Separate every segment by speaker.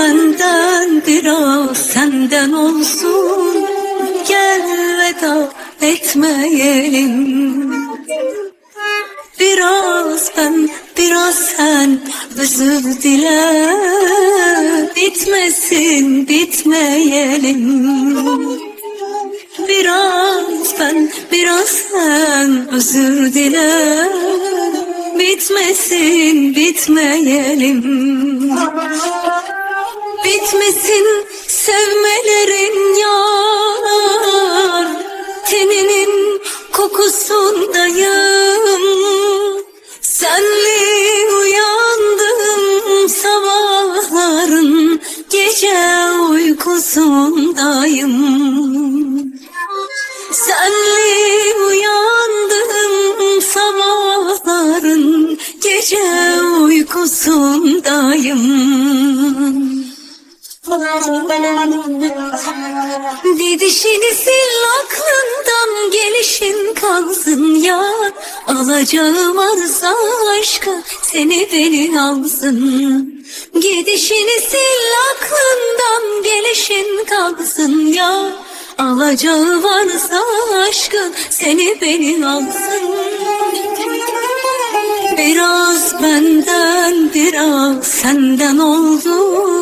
Speaker 1: benden biraz senden olsun. Gel veda etmeyelim. Biraz ben biraz sen özür dile. Bitmesin bitmeyelim. Biraz ben biraz sen özür dile. Bitmesin bitmeyelim Bitmesin sevmelerin yar. Teninin kokusundayım. Senli uyandım sabahların Gece uykusundayım? Senli uyandım sabahların Gece uykusundayım Gidişini sil aklından gelişin kalsın ya Alacağım arsa aşkı seni beni alsın. Gidişini sil aklından gelişin kalsın ya Alacağı varsa aşkın seni beni alsın. Biraz benden biraz senden oldu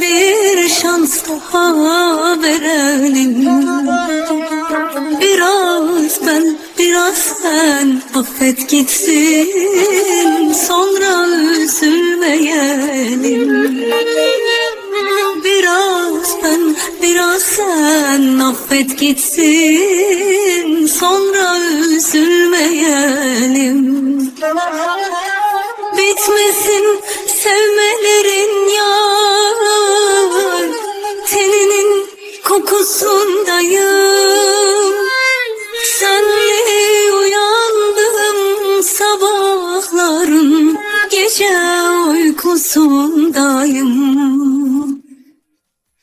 Speaker 1: Bir şans daha verelim. Biraz ben biraz sen affet gitsin. Sonra üzülmeyelim Biraz ben biraz sen affet gitsin. Sonra üzülmeyelim Bitmesin sevmelerin kokusundayım Senle uyandım sabahların Gece uykusundayım.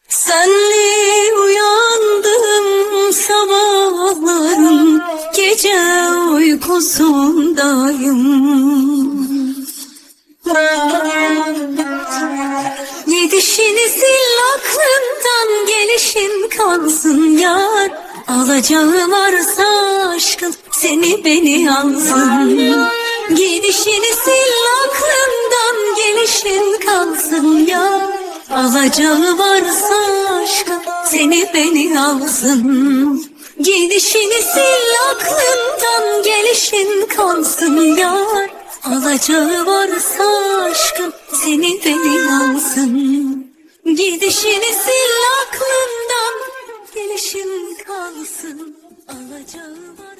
Speaker 1: Senle uyandım sabahların Gece uykusundayım. Gidişini sil gelişin kalsın yar Alacağı varsa aşkın seni beni alsın. Gidişini sil aklından gelişin kalsın yar Alacağı varsa aşkın seni beni alsın. Gidişini sil aklından gelişin kalsın yar Alacağı varsa aşkın seni beni alsın kalsın Alacağı var